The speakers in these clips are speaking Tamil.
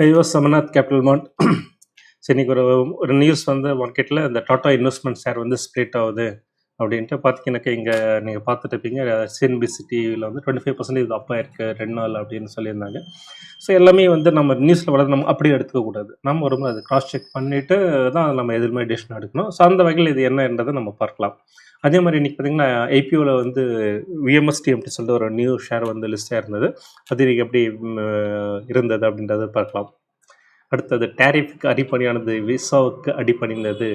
ஐயோ சமநாத் கேபிட்டல் மார்ட். ஸோ இன்னைக்கு ஒரு ஒரு நியூஸ் வந்து மார்க்கெட்டில் இந்த டாட்டா இன்வெஸ்ட்மெண்ட் ஷேர் வந்து ஸ்ப்ளிட் ஆகுது. அப்படின்ட்டு பார்த்தீங்கன்னாக்கா இங்கே நீங்கள் பார்த்துட்டுப்பீங்க சிஎன்பிசி டிவியில் வந்து டுவெண்ட்டி ஃபைவ் பர்சன்டேஜ் அப்பா இருக்குது ரெண்டு நாள் அப்படின்னு சொல்லியிருந்தாங்க. ஸோ எல்லாமே வந்து நம்ம நியூஸில் வளர்ந்து நம்ம அப்படியே எடுத்துக்கக்கூடாது நம்ம ஒரு முறை அது கிராஸ் செக் பண்ணிவிட்டு தான் நம்ம எதிர்மே டிசிஷன் எடுக்கணும். ஸோ அந்த வகையில் இது என்னன்றதை நம்ம பார்க்கலாம். அதே மாதிரி இன்றைக்கி பார்த்தீங்கன்னா ஐபிஓவில் வந்து விஎம்எஸ்டி அப்படி சொல்லிட்டு ஒரு நியூ ஷேர் வந்து லிஸ்ட்டாக இருந்தது. அது எப்படி இருந்தது அப்படின்றத பார்க்கலாம். அடுத்தது டேரிஃப்க்கு அடிப்பணியானது விசாவுக்கு அடிப்பணிந்தது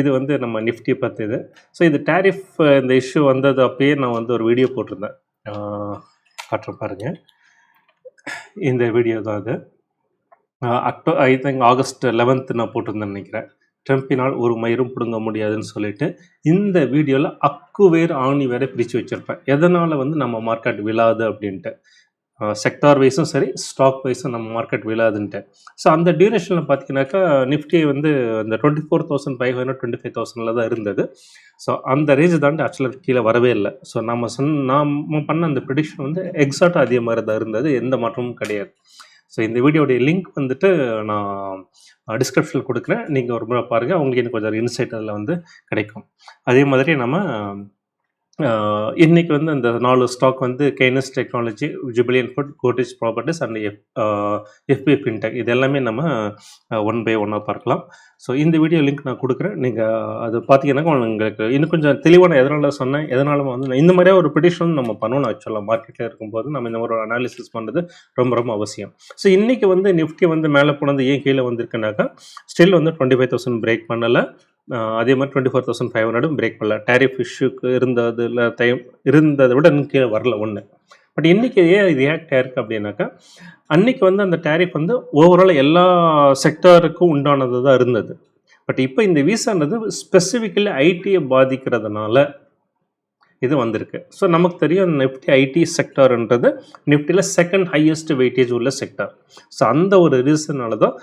இது வந்து நம்ம நிஃப்டி பற்றியது ஸோ இது டேரிஃப் இந்த இஷ்யூ வந்தது அப்பயே நான் வந்து ஒரு வீடியோ போட்டிருந்தேன். காட்டுறேன் பாருங்கள் இந்த வீடியோ தான் அது அக்டோ ஐ திங்க் ஆகஸ்ட் லெவன்த்து நான் போட்டிருந்தேன் நினைக்கிறேன். ட்ரம்பினால் ஒரு மயிரும் பிடுங்க முடியாதுன்னு சொல்லிட்டு இந்த வீடியோவில் அக்கு வேறு ஆணி வேற பிரித்து வச்சுருப்பேன். எதனால் வந்து நம்ம மார்க்கெட் விழாது அப்படின்ட்டு. செக்டார் வைஸும் சரி ஸ்டாக் வைஸும் நம்ம மார்க்கெட் விழாதுன்ட்டு. ஸோ அந்த டியூரேஷனில் பார்த்தீங்கன்னாக்கா நிஃப்டி வந்து அந்த twenty four thousand five hundred twenty five தௌசண்டில் தான் இருந்தது. ஸோ அந்த ரேஞ்ச் தாண்டி ஆக்சுவலாக கீழே வரவே இல்லை. ஸோ நம்ம சொன்ன நாம் பண்ண அந்த ப்ரிடிக்ஷன் வந்து எக்ஸாக்டாக அதே மாதிரி தான் இருந்தது எந்த மாற்றமும் கிடையாது. ஸோ இந்த வீடியோடைய லிங்க் வந்துட்டு நான் டிஸ்கிரிப்ஷனில் கொடுக்குறேன். நீங்கள் ஒரு முறை பாருங்கள் உங்களுக்கு எனக்கு கொஞ்சம் இன்சைட் அதில் வந்து கிடைக்கும். அதே மாதிரி நம்ம இன்னைக்கு வந்து அந்த நாலு ஸ்டாக் வந்து Kaynes technology Jubilant food Godrej properties and F FB fintech இது எல்லாமே நம்ம ஒன் பை ஒன்னாக பார்க்கலாம். ஸோ இந்த வீடியோ லிங்க் நான் கொடுக்குறேன். நீங்கள் அது பார்த்தீங்கன்னா உங்களுக்கு இன்னும் கொஞ்சம் தெளிவான எதனால் சொன்னேன் எதனால வந்து நான் இந்த மாதிரியே ஒரு ப்ரிடிஷன் நம்ம பண்ணணும் ஆக்சுவலாக மார்க்கெட்டில் இருக்கும்போது நம்ம இந்த மாதிரி ஒரு அனாலிசிஸ் பண்ணுறது ரொம்ப ரொம்ப அவசியம். ஸோ இன்றைக்கி வந்து நிஃப்டி வந்து மேலே போனது ஏன் கீழே வந்திருக்குனாக்கா ஸ்டில் வந்து டுவெண்ட்டி ஃபைவ் தௌசண்ட் பிரேக் பண்ணலை. அதே மாதிரி டுவெண்ட்டி ஃபோர் தௌசண்ட் ஃபைவ் ஹண்ட்ரடும் பிரேக் பண்ணல டேரிஃப் இஷ்யூக்கு இருந்ததில் டைம் இருந்ததை விட இன்னும் கீழே வரல ஒன்று பட் இன்றைக்கி ஏன் ரியாக்ட் ஆயிருக்கு அப்படின்னாக்கா அன்றைக்கி வந்து அந்த டேரிஃப் வந்து ஓவரால் எல்லா செக்டாருக்கும் உண்டானது தான் இருந்தது. பட் இப்போ இந்த வீசானது ஸ்பெசிஃபிக்கலி ஐடியை பாதிக்கிறதுனால இது வந்திருக்கு. ஸோ நமக்கு தெரியும் நிஃப்டி ஐடி செக்டார்ன்றது நிஃப்டியில் செகண்ட் ஹையஸ்ட் வெயிட்டேஜ் உள்ள செக்டார் ஸோ அந்த ஒரு ரீசனால தான்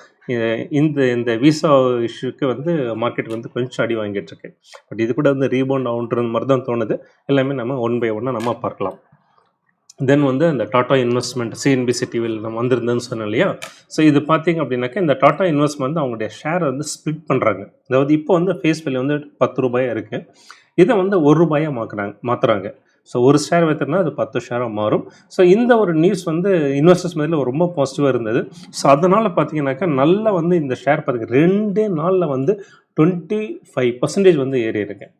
இந்த இந்த விசா இஷ்யூக்கு வந்து மார்க்கெட் வந்து கொஞ்சம் அடி வாங்கிட்டுருக்கு பட் இது கூட வந்து ரீபவுண்ட் ஆகுன்றது மாதிரி தான் தோணுது. எல்லாமே நம்ம ஒன் பை ஒன்னாக நம்ம பார்க்கலாம். தென் வந்து அந்த டாட்டா இன்வெஸ்ட்மெண்ட் சிஎன்பிசி டிவியில் நம்ம வந்திருந்தேன்னு சொன்னோம் இல்லையா? ஸோ இது பார்த்தீங்க அப்படின்னாக்கா இந்த டாட்டா இன்வெஸ்ட்மெண்ட் வந்து அவங்களுடைய ஷேரை வந்து ஸ்ப்ளிட் பண்ணுறாங்க அதாவது இப்போ வந்து ஃபேஸ் வேல்யூ வந்து பத்து ரூபாயா இருக்குது இதை வந்து ஒரு ரூபாயாக மாற்றுறாங்க மாற்றுறாங்க ஸோ ஒரு ஷேர் வைத்திருந்தா அது பத்து ஷேராக மாறும். ஸோ இந்த ஒரு நியூஸ் வந்து இன்வெஸ்டர்ஸ் மதியில் ரொம்ப பாசிட்டிவாக இருந்தது. ஸோ அதனால் பார்த்தீங்கன்னாக்கா நல்லா வந்து இந்த ஷேர் பார்த்தீங்க ரெண்டே நாளில் வந்து டுவெண்ட்டி ஃபைவ் பர்சன்டேஜ் வந்து ஏறி இருக்கேன்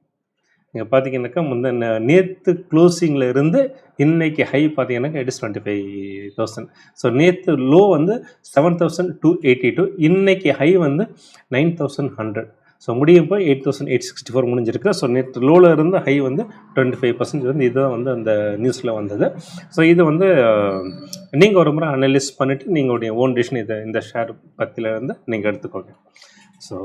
நீங்கள் பார்த்தீங்கன்னாக்கா முந்த நேற்று க்ளோசிங்கில் இருந்து இன்றைக்கி ஹை பார்த்தீங்கன்னாக்கா it is twenty five thousand so நேற்று லோ வந்து seven thousand two eighty two இன்றைக்கி ஹை வந்து நைன் தௌசண்ட் ஹண்ட்ரட் ஸோ முடியும் போய் eight thousand eight sixty four முடிஞ்சிருக்கு. ஸோ நேற்று லோவில் இருந்து ஹை வந்து டுவெண்ட்டி ஃபைவ் பர்சன்ட் வந்து இதுதான் வந்து அந்த நியூஸில் வந்தது. ஸோ இது வந்து நீங்கள் ஒரு முறை அனலைஸ் பண்ணிவிட்டு நீங்களுடைய ஓன் டிசிஷன் இதை இந்த ஷேர் பற்றியில் வந்து நீங்கள் எடுத்துக்கோங்க. ஸோ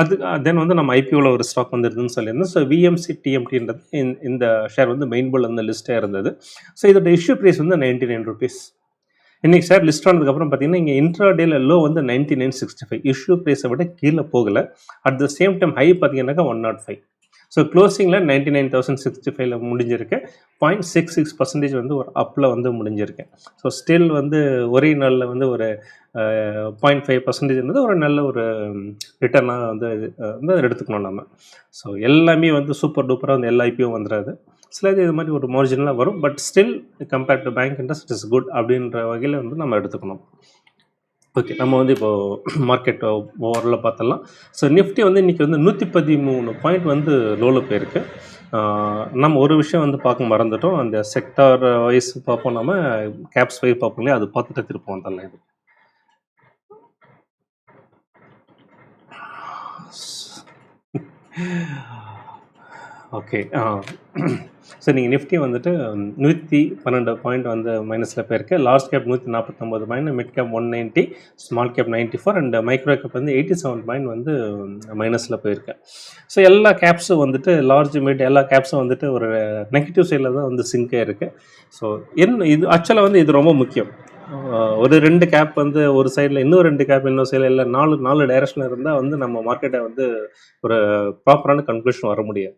அது தென் வந்து நம்ம ஐபிஓவில் ஒரு ஸ்டாக் வந்துருதுன்னு சொல்லியிருந்தோம். ஸோ விஎம்சி டிஎம்டின்றது இந்த ஷேர் வந்து மெயின் போல் அந்த லிஸ்ட்டாக இருந்தது. ஸோ இதோட இஷ்யூ ப்ரைஸ் வந்து நைன்டி நைன் ருபீஸ் இன்னைக்கு ஷேர் லிஸ்ட் ஆனதுக்கப்புறம் பார்த்தீங்கன்னா இங்கே இன்ட்ரா டேல லோ வந்து ninety nine sixty five issue ப்ரைஸை விட கீழே போகலை. At the same time high பார்த்தீங்கன்னாக்கா ஒன் நாட் ஃபைவ் ஸோ க்ளோசிங்கில் நைன்டி நைன் தௌசண்ட் சிக்ஸ்டி ஃபைவ்ல முடிஞ்சிருக்கு. பாயிண்ட் சிக்ஸ் சிக்ஸ் பர்சன்டேஜ் வந்து ஒரு அப்பில் வந்து முடிஞ்சிருக்கு. ஸோ ஸ்டில் வந்து ஒரே நாளில் வந்து ஒரு பாயிண்ட் ஃபைவ் பர்சன்டேஜ் வந்து ஒரு நல்ல ஒரு ரிட்டர்னாக வந்து வந்து அதை எடுத்துக்கணும் நம்ம ஸோ எல்லாமே வந்து சூப்பர் டூப்பராக வந்து எல்லா ஐபியும் வந்துடாது சில இது இது மாதிரி ஒரு மார்ஜினலாக வரும். But still compared to bank interest is good அப்படின்ற வகையில் வந்து நம்ம எடுத்துக்கணும். ஓகே நம்ம வந்து இப்போது மார்க்கெட் ஓவரில் பார்த்தலாம் ஸோ நிஃப்டி வந்து இன்றைக்கி வந்து நூற்றி பதிமூணு பாயிண்ட் வந்து லோவில் போயிருக்கு. நம்ம ஒரு விஷயம் வந்து பார்க்க மறந்துட்டோம். அந்த செக்டார் வைஸ் பார்ப்போம் நம்ம கேப்ஸ் வைஸ் பார்ப்போம் இல்லையா? அது பார்த்துட்டு திருப்போம் வந்துடலாம் இது. ஓகே ஸோ நீங்கள் நிஃப்டி வந்துட்டு நூற்றி பன்னெண்டு பாயிண்ட் வந்து மைனஸில் போயிருக்கு. லார்ஜ் கேப் நூற்றி நாற்பத்தொம்பது point mid cap one ninety small cap ninety four and micro cap வந்து எயிட்டி செவன் பாயிண்ட் வந்து மைனஸில் போயிருக்கு. ஸோ எல்லா கேப்ஸும் வந்துட்டு லார்ஜ் மிட் எல்லா கேப்ஸும் வந்துட்டு ஒரு நெகட்டிவ் சைடில் தான் வந்து சிங்க் இருக்குது ஸோ என்ன இது ஆக்சுவலாக வந்து இது ரொம்ப முக்கியம். ஒரு ரெண்டு கேப் வந்து ஒரு சைடில் இன்னும் ரெண்டு கேப் இன்னொரு சைடில் இல்லை நாலு நாலு டைரக்ஷனில் இருந்தால் வந்து நம்ம மார்க்கெட்டை வந்து ஒரு ப்ராப்பரான கன்க்ளூஷன் வர முடியாது.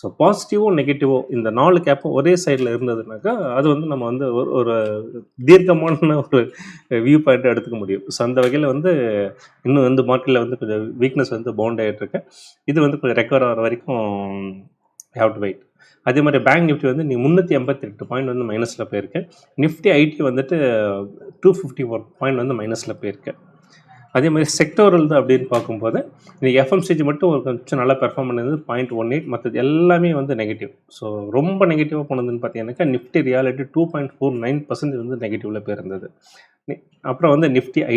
ஸோ பாசிட்டிவோ நெகட்டிவோ இந்த நாலு கேப்பும் ஒரே சைடில் இருந்ததுனாக்கா அது வந்து நம்ம வந்து ஒரு ஒரு தீர்க்கமான ஒரு வியூ பாயிண்ட் எடுத்துக்க முடியும். ஸோ அந்த வகையில் வந்து இன்னும் வந்து மார்க்கெட்டில் வந்து கொஞ்சம் வீக்னஸ் வந்து பவுண்ட் ஆகிட்டு இது வந்து கொஞ்சம் ரெக்கவர் ஆகிற வரைக்கும் ஹேவ் டு வெயிட் அதே மாதிரி பேங்க் நிஃப்டி வந்து நீ முந்நூற்றி எண்பத்தி எட்டு பாயிண்ட் வந்து மைனஸில் போயிருக்கு. நிஃப்டி ஐடி வந்துட்டு டூ ஃபிஃப்டி ஃபோர் பாயிண்ட் வந்து மைனஸில் போயிருக்கு. அதே மாதிரி செக்டோரல் அப்படின்னு பார்க்கும்போது இன்றைக்கி எஃப்எம்சிஜி மட்டும் ஒரு கொஞ்சம் நல்லா பெர்ஃபார்ம் பண்ணது பாயிண்ட் ஒன் எயிட் மற்றது எல்லாமே வந்து நெகட்டிவ் ஸோ ரொம்ப நெகட்டிவாக போனதுன்னு பார்த்தீங்கன்னாக்கா Nifty realty two point four nine percent வந்து நெகட்டிவில் போயிருந்தது. அப்புறம் வந்து Nifty I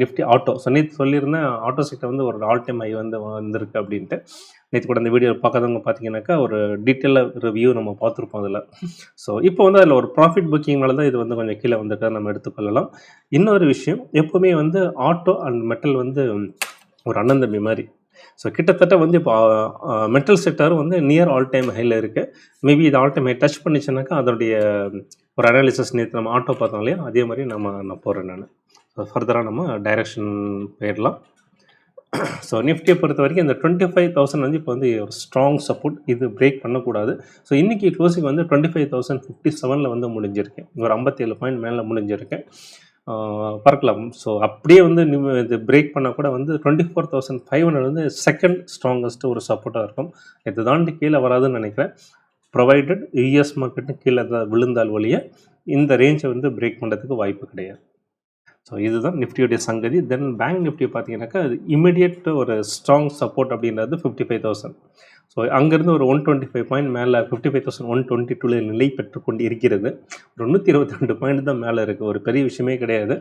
Nifty auto. So நேற்று சொல்லியிருந்தேன் ஆட்டோ செக்டர் வந்து ஒரு ஆல் டைம் ஐ வந்து வந்திருக்கு அப்படின்ட்டு. நேற்று கூட அந்த வீடியோ பார்க்காதவங்க பார்த்தீங்கன்னாக்கா ஒரு டீட்டெயிலாக ரிவ்யூ நம்ம பார்த்துருப்போம் அதில். ஸோ இப்போ வந்து அதில் ஒரு ப்ராஃபிட் புக்கிங்னால தான் இது வந்து கொஞ்சம் கீழே வந்திருக்கிறத நம்ம எடுத்துக்கொள்ளலாம். இன்னொரு விஷயம் எப்போவுமே வந்து ஆட்டோ அண்ட் மெட்டல் வந்து ஒரு அண்ணன் தம்பி மாதிரி. ஸோ கிட்டத்தட்ட வந்து இப்போ மெட்டல் செக்டரும் வந்து நியர் ஆல் டைம் ஹையில் இருக்குது மேபி இது ஆல் டைம் ஹை டச் பண்ணிச்சுனாக்கா அதோடைய ஒரு அனாலிசிஸ் நேற்று நம்ம ஆட்டோ பார்த்தோம் இல்லையா? அதே மாதிரி நம்ம நான் போகிறேன் நான். ஸோ ஃபர்தராக நம்ம டைரக்ஷன் போயிடலாம். ஸோ நிஃப்டியை பொறுத்த வரைக்கும் இந்த டுவெண்ட்டி ஃபைவ் தௌசண்ட் வந்து இப்போ வந்து ஒரு ஸ்ட்ராங் சப்போர்ட் இது பிரேக் பண்ணக்கூடாது. ஸோ இன்றைக்கி க்ளோசிங் வந்து டுவெண்ட்டி ஃபைவ் தௌசண்ட் ஃபிஃப்டி செவனில் வந்து முடிஞ்சிருக்கேன் ஒரு ஐம்பத்தேழு பாயிண்ட் மேலே முடிஞ்சிருக்கேன் பார்க்கலாம் பறக்கலாம். ஸோ அப்படியே வந்து இது பிரேக் பண்ணால் கூட வந்து twenty four thousand five hundred வந்து செகண்ட் ஸ்ட்ராங்கஸ்ட் ஒரு சப்போர்ட்டாக இருக்கும். இது தாண்டி கீழே வராதுன்னு நினைக்கிறேன். ப்ரொவைடட் யூஎஸ் மார்க்கெட்டு கீழே விழுந்தால் வழிய இந்த ரேஞ்சை வந்து பிரேக் பண்ணுறதுக்கு வாய்ப்பு கிடையாது. ஸோ இதுதான் நிஃப்டியோடைய சங்கதி. தென் பேங்க் நிஃப்டி பார்த்தீங்கன்னாக்கா அது இமிடியட் ஒரு ஸ்ட்ராங் சப்போர்ட் அப்படின்றது ஃபிஃப்டி ஃபைவ் தௌசண்ட் ஸோ அங்கேருந்து ஒரு ஒன் டுவெண்ட்டி ஃபைவ் பாயிண்ட் மேலே fifty five thousand one twenty டூவில் நிலை பெற்றுக்கொண்டு இருக்கிறது ஒரு நூற்றி இருபத்தி ரெண்டு பாயிண்ட் தான் மேலே இருக்குது ஒரு பெரிய விஷயமே கிடையாது.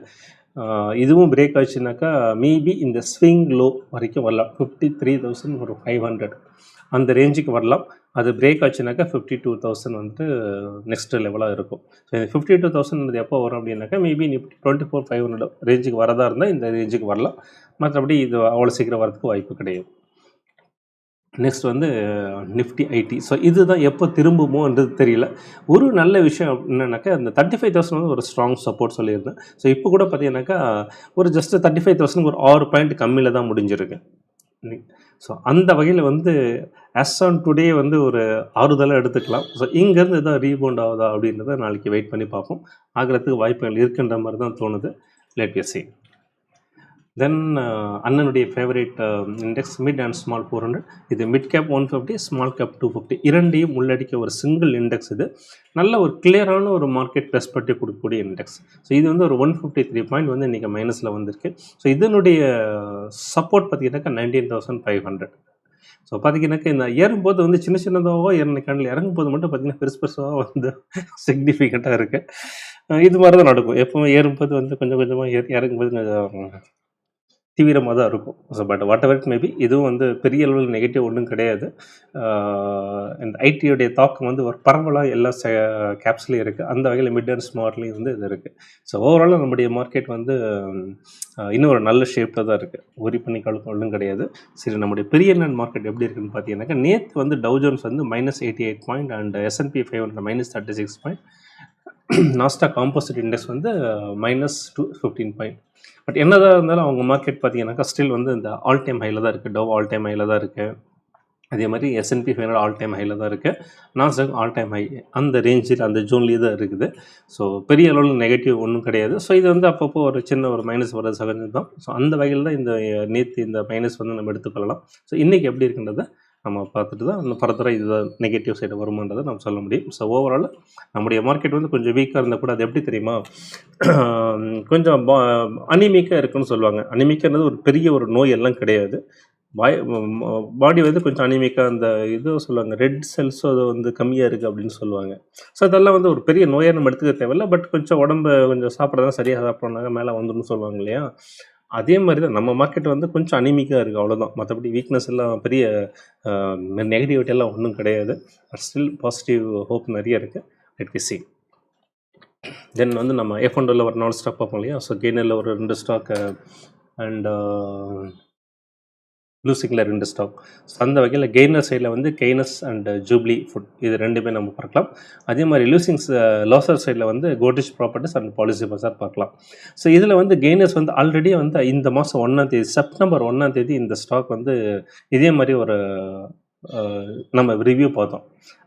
இதுவும் பிரேக் ஆச்சுனாக்கா மேபி இந்த ஸ்விங் லோ வரைக்கும் வரலாம். ஃபிஃப்டி த்ரீ தௌசண்ட் ஒரு ஃபைவ் ஹண்ட்ரட் அந்த ரேஞ்சுக்கு வரலாம். அது பிரேக் ஆச்சுனாக்கா ஃபிஃப்டி டூ தௌசண்ட் வந்துட்டு நெக்ஸ்ட் லெவலாக இருக்கும். ஸோ இந்த ஃபிஃப்டி டூ தௌசண்ட் எப்போ வரும் அப்படின்னாக்கா maybe Nifty twenty four five hundred ரேஞ்சுக்கு வரதா இருந்தால் இந்த ரேஞ்சுக்கு வரலாம். மற்றபடி இது அவ்வளோ சீக்கிரம் வரதுக்கு வாய்ப்பு கிடையாது. நெக்ஸ்ட் வந்து நிஃப்டி ஐடி ஸோ இதுதான் எப்போ திரும்புமோன்றது தெரியல. ஒரு நல்ல விஷயம் என்னன்னாக்கா அந்த தேர்ட்டி ஃபைவ் தௌசண்ட் வந்து ஒரு ஸ்ட்ராங் சப்போர்ட் சொல்லியிருந்தேன். ஸோ இப்போ கூட பார்த்தீங்கன்னாக்கா ஒரு ஜஸ்ட் தேர்ட்டி ஃபைவ் தௌசண்ட் ஒரு ஆறு பாயிண்ட் கம்மியில் தான் முடிஞ்சிருக்கு. ஸோ அந்த வகையில் வந்து அஸ் ஆன் டுடே வந்து ஒரு ஆறுதலாக எடுத்துக்கலாம். ஸோ இங்கேருந்து எதாவது ரீபவுண்ட் ஆகுதா அப்படின்றத நாளைக்கு வெயிட் பண்ணி பார்ப்போம். ஆகிறதுக்கு வாய்ப்புகள் இருக்குன்ற மாதிரி தான் தோணுது. லேட் வி தென் uh, அண்ணனுடைய favourite index mid and small four hundred இது mid cap one fifty small cap two fifty இரண்டையும் உள்ளடக்கிய ஒரு சிங்கிள் இண்டெக்ஸ் இது. நல்ல ஒரு கிளியரான ஒரு மார்க்கெட் பெர்ஸ்பெக்டிவ் கொடுக்கக்கூடிய இண்டெக்ஸ் ஸோ இது வந்து ஒரு ஒன் ஃபிஃப்டி த்ரீ பாயிண்ட் வந்து இன்றைக்கி மைனஸில் வந்திருக்கு. ஸோ இதனுடைய uh, சப்போர்ட் பார்த்தீங்கன்னாக்கா nineteen thousand five hundred so பார்த்தீங்கன்னாக்கா இந்த ஏறும்போது வந்து சின்ன சின்னதாகவோ ஏறின கண்ணில் இறங்கும்போது மட்டும் பார்த்தீங்கன்னா பெருசு பெருசாக வந்து சிக்னிஃபிகண்ட்டாக இருக்குது இது மாதிரி தான் நடக்கும். எப்பவும் ஏறும்போது வந்து கொஞ்சம் கொஞ்சமாக ஏறி இறங்கும்போது கொஞ்சம் தீவிரமாக தான் இருக்கும். So but whatever maybe இதுவும் வந்து பெரிய அளவில் நெகட்டிவ் ஒன்றும் கிடையாது. இந்த ஐடியோடைய தாக்கம் வந்து ஒரு பரவலாக எல்லா கேப்ஸ்லேயும் இருக்குது அந்த வகையில் மிட் அண்ட் ஸ்மார்ட்லேயும் வந்து இது இருக்குது ஸோ ஓவராலாக நம்முடைய மார்க்கெட் வந்து இன்னும் ஒரு நல்ல ஷேப்பில் தான் இருக்குது ஒரி பண்ணி கழுக்கம் ஒன்றும் கிடையாது. சரி நம்முடைய பெரிய நன் மார்க்கெட் எப்படி இருக்குன்னு பார்த்தீங்கன்னாக்கா நேற்று வந்து டவ் ஜோன்ஸ் வந்து minus eighty eight point and S and P five hundred minus thirty six point Nasdaq composite index வந்து minus two fifteen point but என்னதான் இருந்தாலும் அவங்க மார்க்கெட் பார்த்தீங்கன்னாக்கா ஸ்டில் வந்து இந்த ஆல் டைம் ஹையில் தான் இருக்குது டவ் ஆல் டைம் ஹையில் தான் இருக்குது அதே மாதிரி எஸ்என்பி ஃபைவ் ஆல் டைம் ஹையில் தான் இருக்குது நாஸ்டாக் ஆல் டைம் ஹை அந்த ரேஞ்சில் அந்த ஜோன்லேயே தான் இருக்குது. ஸோ பெரிய அளவில் நெகட்டிவ் ஒன்றும் கிடையாது. ஸோ இது வந்து அப்பப்போ ஒரு சின்ன ஒரு மைனஸ் வர்றது சகஜம் தான் ஸோ அந்த வகையில் தான் இந்த நேற்று இந்த மைனஸ் வந்து நம்ம எடுத்துக்கொள்ளலாம். ஸோ இன்றைக்கி எப்படி இருக்குன்றதை நம்ம பார்த்துட்டு தான் இன்னும் ஃபர்தராக இது நெகட்டிவ் சைடு வருமானதை நம்ம சொல்ல முடியும். ஸோ ஓவரால் நம்முடைய மார்க்கெட் வந்து கொஞ்சம் வீக்காக இருந்தால் கூட அது எப்படி தெரியுமா? கொஞ்சம் அனிமிக்காக இருக்குன்னு சொல்லுவாங்க. அனிமிக்கானது ஒரு பெரிய ஒரு நோய் எல்லாம் கிடையாது. பாய் பாடி வந்து கொஞ்சம் அனிமிக்காக அந்த இது சொல்லுவாங்க. ரெட் செல்ஸும் அது வந்து கம்மியாக இருக்குது அப்படின்னு சொல்லுவாங்க. ஸோ அதெல்லாம் வந்து ஒரு பெரிய நோயாக நம்ம எடுத்துக்க தேவையில்ல. பட் கொஞ்சம் உடம்பு கொஞ்சம் சாப்பிட்றதா சரியாக சாப்பிட்றோம்னாங்க மேலே வந்துடும் சொல்லுவாங்க இல்லையா? அதே மாதிரி தான் நம்ம மார்க்கெட் வந்து கொஞ்சம் அனிமிக்காக இருக்குது அவ்வளோதான் மற்றபடி வீக்னஸ் எல்லாம் பெரிய நெகட்டிவிட்டி எல்லாம் ஒன்றும் கிடையாது. பட் ஸ்டில் பாசிட்டிவ் ஹோப் நிறைய இருக்குது லெட் கி சி தென் வந்து நம்ம எஃப் ஒன்றில் ஒரு நாலு ஸ்டாக் பார்ப்போம் இல்லையா? ஸோ கெய்னரில் ஒரு ரெண்டு ஸ்டாக்கு அண்ட் லூசிங்கில் ரெண்டு ஸ்டாக் ஸோ அந்த வகையில் கெய்னர் சைடில் வந்து கெய்னஸ் அண்ட் ஜூப்ளி ஃபுட் இது ரெண்டுமே நம்ம பார்க்கலாம். அதே மாதிரி லூசிங்ஸ் லாசர் சைடில் வந்து கோட்ரிச் ப்ராப்பர்ட்டிஸ் அண்ட் பாலிசி பசார் பார்க்கலாம். ஸோ இதில் வந்து கெய்னர்ஸ் வந்து ஆல்ரெடி வந்து இந்த மாதம் ஒன்றாம் தேதி செப்டம்பர் ஒன்றாம் தேதி இந்த ஸ்டாக் வந்து இதே மாதிரி ஒரு நம்ம ரிவ்யூ பார்த்தோம்.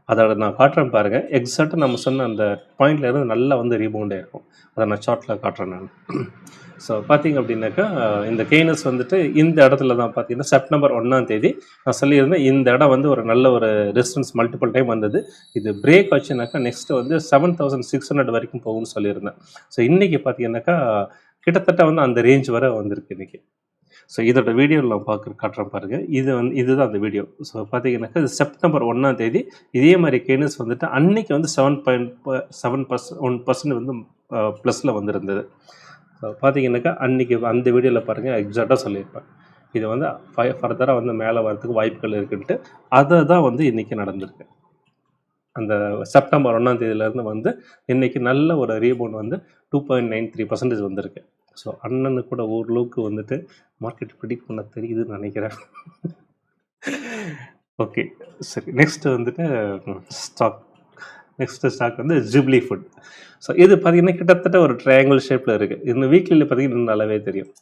அதோட நான் காட்டுறேன் பாருங்கள் எக்ஸாக்டாக நம்ம சொன்ன அந்த பாயிண்ட்ல இருந்து நல்லா வந்து ரீபவுண்டே இருக்கும் அதை நான் ஷார்ட்டில் காட்டுறேன் நான். ஸோ பார்த்தீங்க அப்படின்னாக்கா இந்த கெய்னஸ் வந்துட்டு இந்த இடத்துல தான் பார்த்தீங்கன்னா செப்டம்பர் ஒன்றாம் தேதி நான் சொல்லியிருந்தேன் இந்த இடம் வந்து ஒரு நல்ல ஒரு ரெசிஸ்டன்ஸ் மல்டிபிள் டைம் வந்தது. இது பிரேக் ஆச்சுனாக்கா நெக்ஸ்ட் வந்து செவன் தௌசண்ட் சிக்ஸ் ஹண்ட்ரட் வரைக்கும் போகும்னு சொல்லியிருந்தேன். ஸோ இன்றைக்கி பார்த்தீங்கன்னாக்கா கிட்டத்தட்ட வந்து அந்த ரேஞ்ச் வரை வந்திருக்கு இன்றைக்கி ஸோ இதோட வீடியோவில் நான் பார்க்குற காட்டுறேன் பாருங்கள் இது வந்து இதுதான் அந்த வீடியோ ஸோ பார்த்தீங்கன்னாக்கா இது செப்டம்பர் ஒன்றாம் தேதி. இதே மாதிரி கேனஸ் வந்துட்டு அன்னைக்கு வந்து seven point seven percent one percent வந்து ப்ளஸில் வந்திருந்தது. ஸோ பார்த்தீங்கன்னாக்கா அன்றைக்கி அந்த வீடியோவில் பாருங்கள் எக்ஸாக்டாக சொல்லியிருப்பேன். இது வந்து ஃபை ஃபர்தராக வந்து மேலே வரதுக்கு வாய்ப்புகள் இருக்குன்ட்டு அதை தான் வந்து இன்றைக்கி நடந்திருக்கு. அந்த செப்டம்பர் ஒன்றாம் தேதியிலேருந்து வந்து இன்றைக்கி நல்ல ஒரு ரீபவுண்ட் வந்து two point nine three percentage வந்திருக்கு. ஸோ அண்ணனு கூட ஓரளவுக்கு வந்துட்டு மார்க்கெட் ப்ரிடிக்ட் பண்ண தெரியுதுன்னு நினைக்கிறேன். ஓகே சரி நெக்ஸ்ட் வந்துட்டு ஸ்டாக் நெக்ஸ்ட் ஸ்டாக் வந்து ஜிப்லி ஃபுட் ஸோ இது பார்த்தீங்கன்னா கிட்டத்தட்ட ஒரு ட்ரையாங்கிள் ஷேப்பில் இருக்குது இன்னும் வீக்லியில் பார்த்தீங்கன்னா நல்லாவே தெரியும்.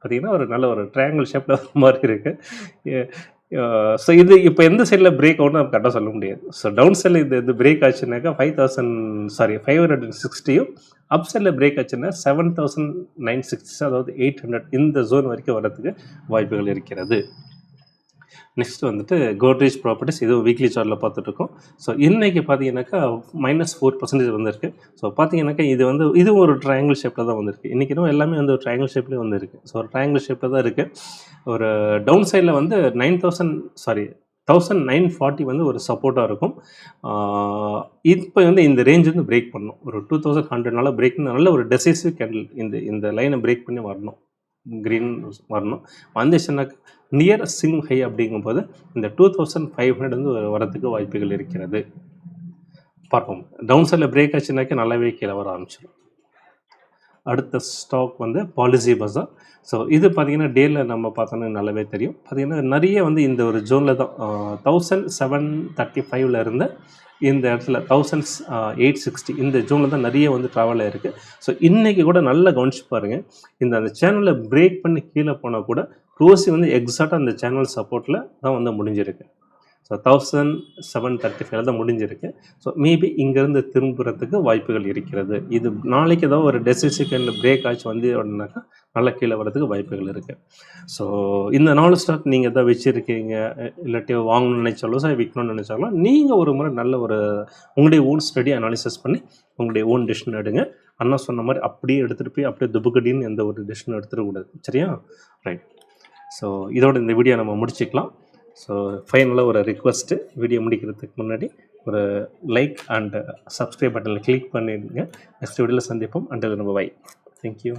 பார்த்தீங்கன்னா ஒரு நல்ல ஒரு ட்ரையாங்கிள் ஷேப்பில் மாதிரி இருக்குது ஸோ இது இப்போ எந்த சைடில் பிரேக் அவுட்னு நம்ம கரெக்டாக சொல்ல முடியாது. ஸோ டவுன் சைடில் இது இது break ஆச்சுனாக்கா five thousand sorry five hundred and சிக்ஸ்டியும் அப் சைடில் பிரேக் ஆச்சுன்னா செவன் தௌசண்ட் நைன் சிக்ஸ்டி அதாவது எயிட் ஹண்ட்ரட் இந்த ஜோன் வரைக்கும் வரதுக்கு வாய்ப்புகள் இருக்கிறது. நெக்ஸ்ட் வந்துட்டு கோட்ரேஜ் ப்ராப்பர்ட்டிஸ் இதுவும் வீக்லி சார்ட்டில் பார்த்துட்ருக்கோம். ஸோ இன்றைக்கி பார்த்தீங்கன்னாக்கா மைனஸ் ஃபோர் பர்சன்டேஜ் வந்திருக்கு. ஸோ பார்த்தீங்கன்னாக்கா இது வந்து இதுவும் ஒரு ட்ரையாங்கிள் ஷேப்பில் தான் வந்திருக்கு. இன்றைக்கி எல்லாமே வந்து ஒரு ட்ரையாங்கிள் ஷேப்லேயே வந்திருக்கு. ஸோ ஒரு ட்ரையாங்கிள் ஷேப்பில் தான் இருக்குது ஒரு டவுன் சைடில் வந்து nine thousand sorry thousand nine forty வந்து ஒரு சப்போர்ட்டாக இருக்கும். இப்போ வந்து இந்த ரேஞ்ச் வந்து பிரேக் பண்ணணும் ஒரு டூ தௌசண்ட் ஹண்ட்ரட்னால பிரேக் பண்ணனால ஒரு டெசிசிவ் கேண்டில் இந்த இந்த லைனை பிரேக் பண்ணி வரணும். க்ரீன் வரணும். வந்துச்சுன்னாக்கா நியர் சிங் ஹை அப்படிங்கும்போது இந்த டூ தௌசண்ட் ஃபைவ் ஹண்ட்ரட் வந்து வரதுக்கு வாய்ப்புகள் இருக்கிறது. பார்ப்போம். டவுன் சைடில் பிரேக் ஆச்சுனாக்கே நல்லாவே கீழே வர ஆரம்பிச்சிடும் அடுத்த ஸ்டாக் வந்து பாலிசி பஸார் ஸோ இது பார்த்தீங்கன்னா டேல நம்ம பார்த்தோன்னா நல்லாவே தெரியும். பார்த்தீங்கன்னா நிறைய வந்து இந்த ஒரு ஜோனில் தான் தௌசண்ட் செவன் தேர்ட்டி ஃபைவ்ல இருந்து இந்த இடத்துல தௌசண்ட்ஸ் எயிட் சிக்ஸ்டி இந்த ஜூனில் தான் நிறைய வந்து ட்ராவல் ஆயிருக்கு. ஸோ இன்றைக்கி கூட நல்லா கவனிச்சு பாருங்கள் இந்த அந்த சேனலில் பிரேக் பண்ணி கீழே போனால் கூட க்ளோஸி வந்து எக்ஸாக்டாக அந்த சேனல் சப்போர்ட்டில் தான் வந்து முடிஞ்சிருக்கு. ஸோ தௌசண்ட் செவன் தேர்ட்டி ஃபைவ்ல தான் முடிஞ்சிருக்கு. ஸோ மேபி இங்கேருந்து திரும்புறதுக்கு வாய்ப்புகள் இருக்கிறது. இது நாளைக்கு ஏதாவது ஒரு டெசிசிக்கனில் பிரேக் ஆச்சு வந்து அப்படின்னாக்கா நல்லா கீழே வரதுக்கு வாய்ப்புகள் இருக்குது ஸோ இந்த நாலு ஸ்டாக் நீங்கள் எதாவது வச்சுருக்கீங்க இல்லாட்டி வாங்கணும்னு நினச்சாலும் சார் விற்கணும்னு நினைச்சாலும் நீங்கள் ஒரு முறை நல்ல ஒரு உங்களுடைய ஓன் ஸ்டடி அனாலிசிஸ் பண்ணி உங்களுடைய ஓன் டெசிஷன் எடுங்க. அண்ணா சொன்ன மாதிரி அப்படியே எடுத்துகிட்டு போய் அப்படியே துபுக்கடின்னு எந்த ஒரு டெசிஷனும் எடுத்துடக்கூடாது. சரியா? ரைட் ஸோ இதோட இந்த வீடியோ நம்ம முடிச்சுக்கலாம். ஸோ ஃபைனலாக ஒரு ரிக்வஸ்ட்டு வீடியோ முடிக்கிறதுக்கு முன்னாடி ஒரு லைக் அண்ட் சப்ஸ்கிரைப் பட்டனில் கிளிக் பண்ணிடுங்க. நெக்ஸ்ட் வீடியோவில் சந்திப்போம். அண்ட் நம்ம பை தேங்க்யூ